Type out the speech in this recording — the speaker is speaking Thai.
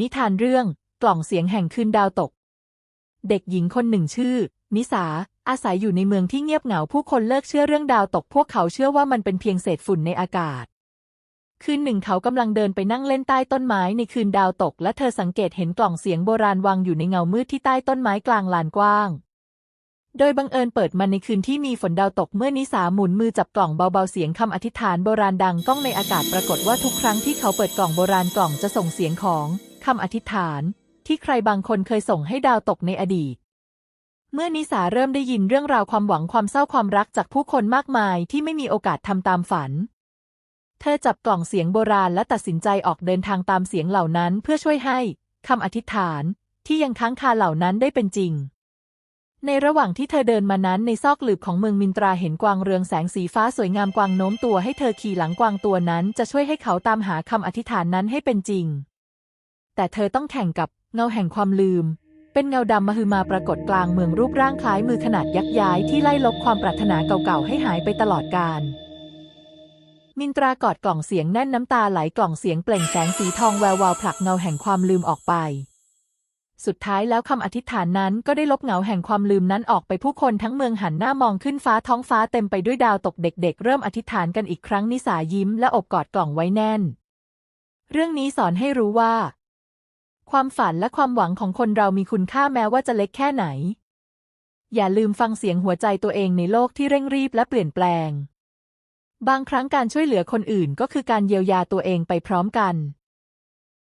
นิทานเรื่องกล่องเสียงแห่งคืนดาวตก เด็กหญิงคนหนึ่งชื่อ นิสา อาศัยอยู่ในเมืองที่เงียบเหงาผู้คนเลิกเชื่อเรื่องดาวตก พวกเขาเชื่อว่ามันเป็นเพียงเศษฝุ่นในอากาศ คืนหนึ่งเขากำลังเดินไปนั่งเล่นใต้ต้นไม้ในคืนดาวตก และเธอสังเกตเห็นกล่องเสียงโบราณวางอยู่ในเงามืดที่ใต้ต้นไม้กลางลานกว้าง โดยบังเอิญเปิดมันในคืนที่มีฝนดาวตกเมื่อนิสาหมุนมือจับกล่องเบาๆเสียงคำอธิษฐานโบราณดังก้องในอากาศปรากฏว่าทุกครั้งที่เขาเปิดกล่องโบราณกล่องจะส่งเสียงของ คำอธิษฐานที่ใครบางคนเคยส่งให้ดาวตกในอดีต เมื่อนิสาเริ่มได้ยินเรื่องราวความหวังความเศร้าความรักจากผู้คนมากมายที่ไม่มีโอกาสทำตามฝัน เธอจับกล่องเสียงโบราณและตัดสินใจออกเดินทางตามเสียงเหล่านั้นเพื่อช่วยให้คำอธิษฐานที่ยังค้างคาเหล่านั้นได้เป็นจริง ในระหว่างที่เธอเดินมานั้นในซอกหลืบของเมืองมินตราเห็นกวางเรืองแสงสีฟ้าสวยงามกวางโน้มตัวให้เธอขี่หลังกวางตัวนั้นจะช่วยให้เขาตามหาคำอธิษฐานนั้นให้เป็นจริง แต่เธอต้องแข่งกับเงาแห่งความลืม เป็นเงาดำมหึมาปรากฏกลางเมืองรูปร่างคล้ายมือขนาดยักษ์ย้ายที่ไล่ลบความปรารถนาเก่าๆให้หายไปตลอดกาลมินตรากอดกล่องเสียงแน่นน้ำตาไหลกล่องเสียงเปล่งแสงสีทองแวววาวผลักเงาแห่งความลืมออกไป สุดท้ายแล้วคำอธิษฐานนั้นก็ได้ลบเงาแห่งความลืมนั้นออกไปผู้คนทั้งเมืองหันหน้ามองขึ้นฟ้าท้องฟ้าเต็มไปด้วยดาวตกเด็ก ๆ เริ่มอธิษฐานกันอีกครั้งนิสายิ้มและอบกอดกล่องไว้แน่น เรื่องนี้สอนให้รู้ว่า ความฝันและความหวังของคนเรามีคุณค่าแม้ว่าจะเล็กแค่ไหน อย่าลืมฟังเสียงหัวใจตัวเองในโลกที่เร่งรีบและเปลี่ยนแปลง บางครั้งการช่วยเหลือคนอื่นก็คือการเยียวยาตัวเองไปพร้อมกัน